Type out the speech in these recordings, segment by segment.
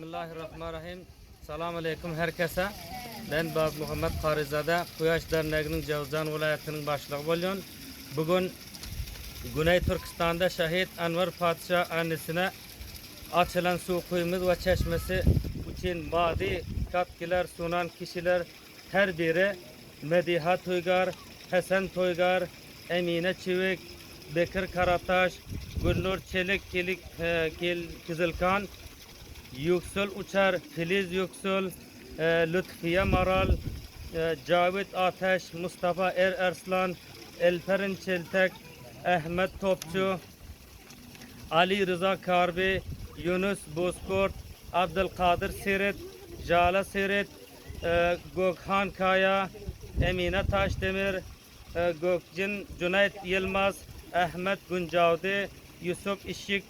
Bismillahirrahmanirrahim. Selamun Aleyküm herkese. Ben Bab Muhammed Karizade, Kuyaş Derneği'nin Cevzan vilayetinin başlığı buluyorum. Bugün Güney Türkistan'da şehit Enver Padişah annesine açılan su kuyumuz ve çeşmesi için vadi katkılar sunan kişiler her biri Mediha Toygar, Hasan Toygar, Emine Çivik, Bekir Karataş, Gülnur Çelik, Kilik, e, Kil, Kızılkan, Yüksel Uçar, Filiz Yüksel, e, Lütfiye Maral, e, Cavit Ateş, Mustafa Er Erslan, Elperin Çeltek, Ahmet Topçu, Ali Rıza Karbi, Yunus Bozkurt, Abdülkadir Sirit, Jala Sirit, e, Gökhan Kaya, Emine Taşdemir, e, Gökcin Cüneyt Yılmaz, Ahmet Güncavdi, Yusuf İşik,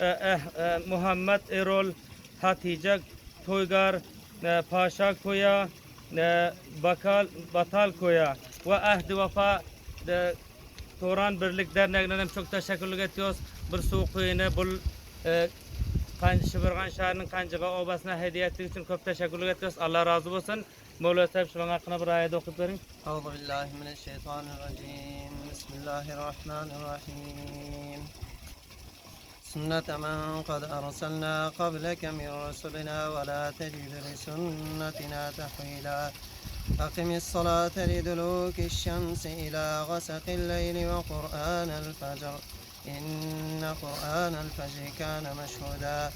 e, eh, e, Muhammed Erol, Hatice Toygar, e, Paşa Koya, e, Bakal, Batal Koya ve Ahdi Vefa e, Toran Birlik Derneği'ne çok teşekkür ediyoruz. Bir su kuyunu bul e, Şibirgan şehrinin Kancıga obasına hediye ettiği için çok teşekkür ediyoruz. Allah razı olsun. Mevla Sahib şu hakkına bir ayet okuyup verin. Euzu. Bismillahirrahmanirrahim. سنة من قد أرسلنا قبلك من رسلنا ولا تجد لسنتنا تحويلا. أقم الصلاة لدلوك الشمس إلى غسق الليل وقرآن الفجر. إن قرآن الفجر كان مشهودا.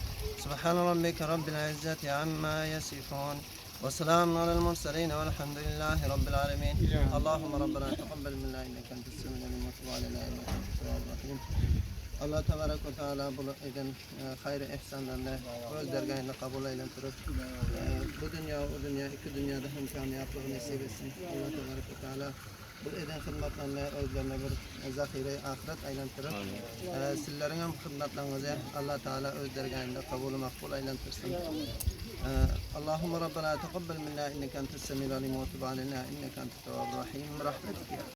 سبحان ربك رب العزة عما يصفون. وسلام على المرسلين والحمد لله رب العالمين. اللهم ربنا تقبل منا إنك أنت السميع العليم وتب علينا إنك أنت التواب الرحيم. الله تبارك وتعالى بلغنا آه، خير إحساننا وعز درجاتنا قبول إلنا ترد. آه، بدنيا ودنيا إكو دنيا ده هم كان يطلع نسيب السن. الله تبارك وتعالى بلغنا خدمتنا وعز درجاتنا بر زخيرة آخرة إلنا ترد. آه، سلرنا خدمتنا وزي الله تعالى وعز درجاتنا قبول مقبول إلنا ترسل. اللهم ربنا تقبل منا إنك أنت السميع العليم وتب علينا إنك أنت التواب الرحيم. رحمتك